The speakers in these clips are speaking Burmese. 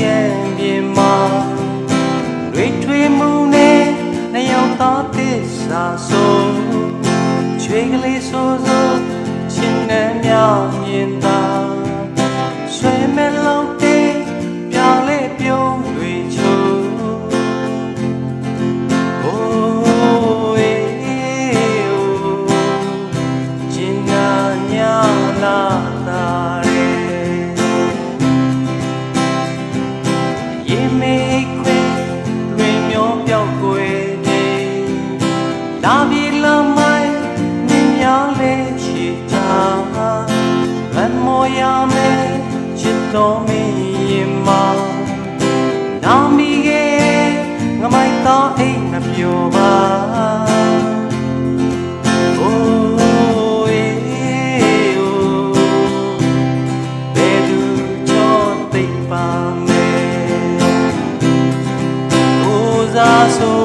ချမ်းပြေမှာတွေထွေမှုနဲ့နှယောက်သားသစ္စာဆုံးချွေကလေးဆိုးဆိုးချင်းနဲ့မြမြင်သာဆွေမဲ့လုံးတဲ့ပြောင်းလဲပြုံးတွေချုံโอ้เอโอจินนาญาလာ La bi la mai, ni mya le chi cha. Ran mo ya me, chit to me yin ma. နာမီကငမိုက်တော့အိမ်မပြောပါအိုးအေးအိုးဘယ်သူချောသိပ်ပါမယ်ကိုစားဆို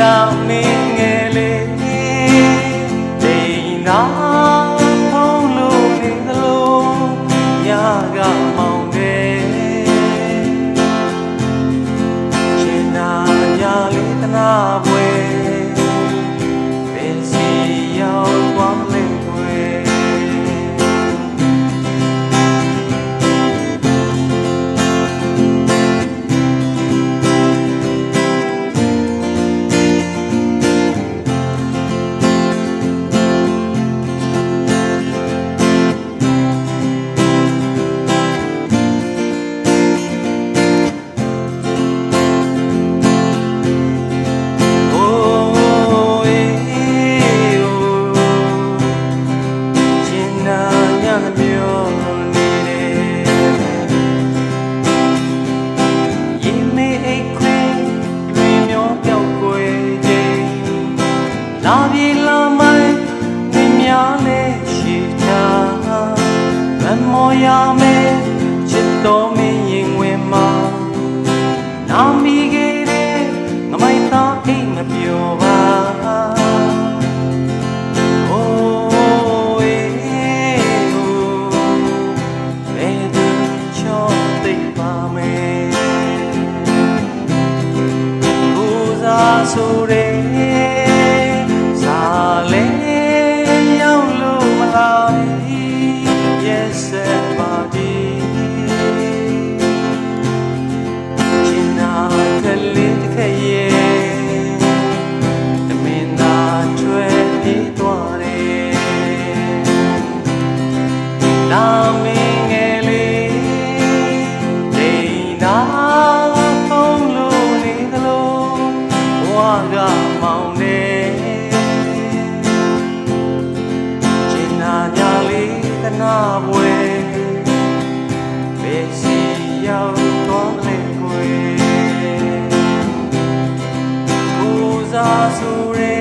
လာမင်းငယ်လေးဒိန်နာဖုံးလို့နေသလိုညကမော La vi la mai, mi mía lê chi cha. Ren mo ya mê, chit to mi yin we ma. နာမီခဲ့တဲ့ငမိုက်သားအိမ်မပြောပါအိုးအေးအိုးဘယ်သူချောသိပ်ပါမယ်ကိုစားဆိုတဲ့ နာမင်းငယ်လေးဒိနာဖုံးလို့နေသလိုဘဝကမောင်နေချင်နာညာလေးတနာပွဲပဲစီရောက်တော့လေကိုယ်ကိုစားဆိုရဲ